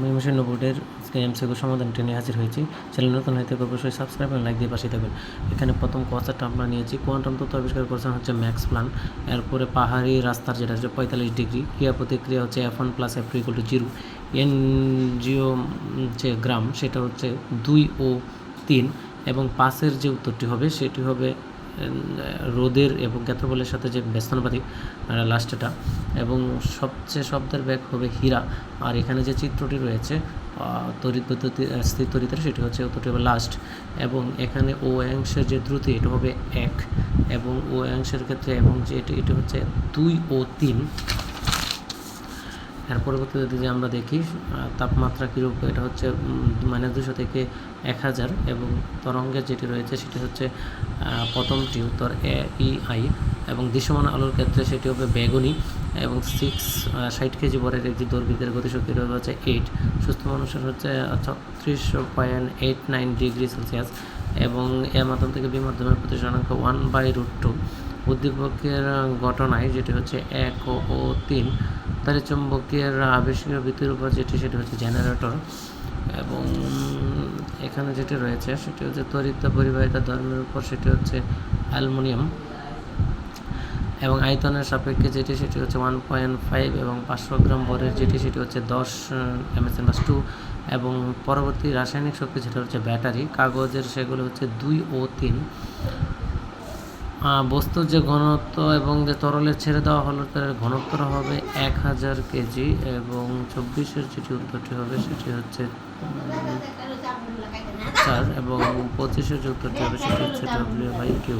ময়মনসিংহ বোর্ডের এমসিকিউ সমাধানটি নিয়ে হাজির হয়েছি। চ্যানেল নতুন হয়তো অবশ্যই সাবস্ক্রাইব এবং লাইক দিয়ে পাশে থাকবেন। এখানে প্রথম কনসেপ্ট আমরা নিয়েছি। কোয়ান্টাম তত্ত্ব আবিষ্কার করেছেন হচ্ছে ম্যাক্স প্ল্যান এরপরে পাহাড়ি রাস্তার যেটা হচ্ছে পঁয়তাল্লিশ ডিগ্রি। ক্রিয়া প্রতিক্রিয়া হচ্ছে F one plus F two equal to zero. N Jio যে গ্রাম, সেটা হচ্ছে দুই ও তিন। এবং পাশের যে উত্তরটি হবে, সেটি হবে রোদের এবং ক্ষেত্রফলের সাথে যে ব্যস্তানুপাতিক লাস্টেটা এবং সবচেয়ে শব্দের ব্যাগ হবে হীরা। আর এখানে যে চিত্রটি রয়েছে তরিত স্থির তরিতের সেটি হচ্ছে উত্তরটি হবে লাস্ট এবং এখানে ও অংশের যে দ্রুতি, এটা হবে এক এবং ও অংশের ক্ষেত্রে এবং যে এটি এটি হচ্ছে দুই ও তিন। এর পরবর্তীতে যদি আমরা দেখি তাপমাত্রা কীরূপ, এটা হচ্ছে মাইনাস দুশো থেকে এক হাজার এবং তরঙ্গের যেটি রয়েছে সেটি হচ্ছে প্রথমটি উত্তর এ, ই, আই এবং দৃশ্যমান আলোর ক্ষেত্রে সেটি হবে বেগুনি এবং সিক্স ষাট কেজি বরের একটি দৈর্ঘ্যের গতিশক্তি রয়েছে হচ্ছে এইট সুস্থ মানুষের হচ্ছে ছত্রিশ point eight nine degree Celsius এবং এর মাধ্যম থেকে বি মাধ্যমের প্রতিষ্ঠানাঙ্ক ওয়ান বাই রুট টু উদ্দীপকের ঘটনায় যেটি হচ্ছে এক ও, তিন তার চুম্বকের আবেশীয় ভিত্তির উপর যেটি, সেটি হচ্ছে জেনারেটর এবং এখানে যেটি রয়েছে, সেটি হচ্ছে তরিত পরিবাহিতা ধর্মের উপর, সেটি হচ্ছে অ্যালুমিনিয়াম এবং আয়তনের সাপেক্ষে যেটি, সেটি হচ্ছে ওয়ান পয়েন্ট ফাইভ এবং পাঁচশো গ্রাম বরের যেটি, সেটি হচ্ছে দশ এমএসএন প্লাস টু এবং পরবর্তী রাসায়নিক শক্তি যেটা হচ্ছে ব্যাটারি। কাগজের সেগুলো হচ্ছে দুই ও তিন। বস্তুর যে ঘনত্ব এবং যে তরলের ছেড়ে দেওয়া হলো, তার ঘনত্ব হবে এক হাজার কেজি এবং চব্বিশের যেটি উত্তরটি হবে, সেটি হচ্ছে চার এবং পঁচিশের যে উত্তরটি হবে, সেটি হচ্ছে ডব্লিউ বাই কিউ